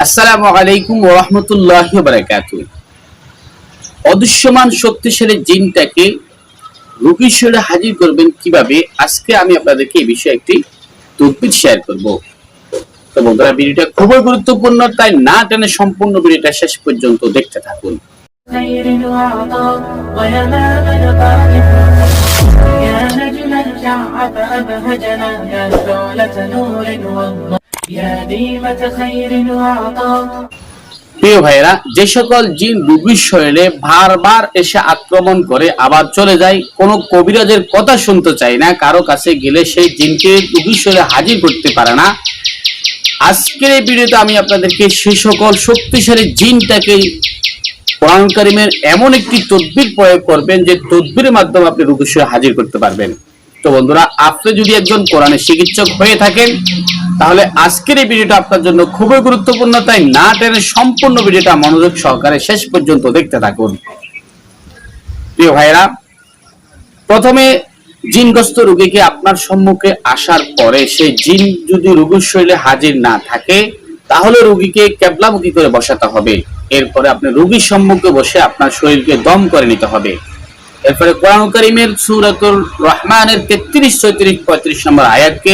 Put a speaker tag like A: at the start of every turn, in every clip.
A: আসসালামু আলাইকুম ওয়া রাহমাতুল্লাহি ওয়া বারাকাতুহু অদৃশ্যমান শক্তিশালী জিনটাকে রোগীর শরীরে হাজির করবেন কিভাবে আজকে আমি আপনাদেরকে এই বিষয়ে একটি তদবির শেয়ার করব তো বন্ধুরা ভিডিওটা খুবই গুরুত্বপূর্ণ তাই না টেনে সম্পূর্ণ ভিডিওটা শেষ পর্যন্ত দেখতে থাকুন
B: خير وعطاء ويمام القائم يا نجما شع فأبهجنا يا شعلة نور والله
A: প্রিয় ভাইরা যে সকল জিন রুগীর শরীরে বারবার এসে আক্রমণ করে আবার চলে যায়, কোনো কবিরাজের কথা শুনতে চায় না, কারও কাছে গেলে সেই জিনকে রুগীর শরীরে হাজির করতে পারে না। আজকের এই ভিডিওতে আমি আপনাদেরকে সে সকল শক্তিশালী জিনটাকে কোরআন করিমের এমন একটি তদ্বির প্রয়োগ করবেন, যে তদ্বির মাধ্যমে আপনি রুগীর হাজির করতে পারবেন। তো বন্ধুরা, আপনি যদি একজন কোরআনের চিকিৎসক হয়ে থাকেন তাহলে আজকের এই ভিডিওটা আপনার জন্য খুবই গুরুত্বপূর্ণ, তাই না টেনে সম্পূর্ণ ভিডিওটা মনোযোগ সহকারে শেষ পর্যন্ত দেখতে থাকুন। প্রিয় ভাইরা প্রথমে জিনগ্রস্ত রোগীকে আপনার সম্মুখে আসার পরে সেই জিন যদি রোগীর শরীরে হাজির না থাকে, তাহলে রোগীকে কেবলামুখী করে বসাতে হবে। এরপরে আপনি রোগীর সম্মুখে বসে আপনার শরীরকে দম করে নিতে হবে। এরপরে কোরআন করিমের সুরাতুল রহমানের তেত্রিশ, চৌত্রিশ, পঁয়ত্রিশ নম্বর আয়াতকে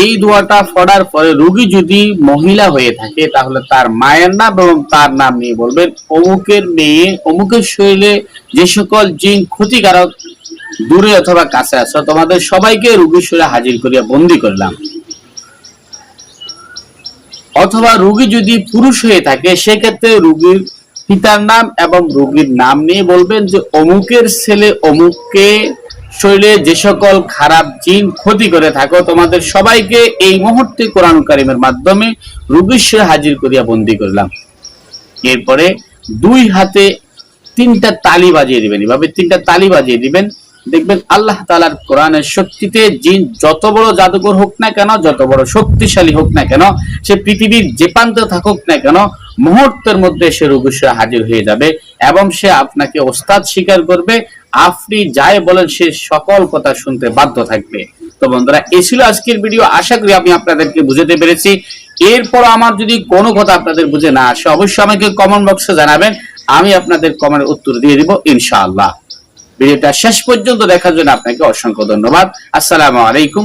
A: এই- দোয়াটা পড়ার পরে রোগী যদি মহিলা হয়ে থাকে, তাহলে তার মায়ের নাম এবং তার নাম নিয়ে বলবেন, অমুকের মেয়ে, অমুকের শরীরে যে সকল জিন ক্ষতিকারক দূরে অথবা কাছে আছো, তোমাদের সবাইকে রোগীর শরীরে হাজির করিয়া বন্দি করলাম। অথবা রোগী যদি পুরুষ হয়ে থাকে, সেক্ষেত্রে রোগীর পিতার নাম এবং রোগীর নাম নিয়ে বলবেন যে, অমুকের ছেলে অমুককে শরীরে যে সকল খারাপ জিন ক্ষতি করে থাকো, তোমাদের সবাইকে এই মুহূর্তে কোরআন কারিমের মাধ্যমে রোগীর হাজির করিয়া বন্দি করলাম। এরপরে দুই হাতে তিনটা তালি বাজিয়ে দিবেন। এভাবে তিনটা তালি বাজিয়ে দিবেন। দেখবেন আল্লাহ তালার কোরআনের শক্তিতে জিন যত বড় জাদুকর হোক না কেন, যত বড় শক্তিশালী হোক না কেন, সে পৃথিবীর যে প্রান্তে থাকুক না কেন, মুহূর্তের মধ্যে সে রোগীর হাজির হয়ে যাবে এবং সে আপনাকে ওস্তাদ স্বীকার করবে। আপনি যাই বলেন, সে সকল কথা শুনতে বাধ্য থাকবে। তো বন্ধুরা, এ ছিল আজকের ভিডিও। আশা করি আমি আপনাদেরকে বুঝাতে পেরেছি। এরপর আমার যদি কোনো কথা আপনাদের বুঝে না আসে, অবশ্যই আমাকে কমেন্ট বক্সে জানাবেন। আমি আপনাদের কমেন্টের উত্তর দিয়ে দিব, ইনশাআল্লাহ। ভিডিওটা শেষ পর্যন্ত দেখার জন্য আপনাকে অসংখ্য ধন্যবাদ। আসসালামু আলাইকুম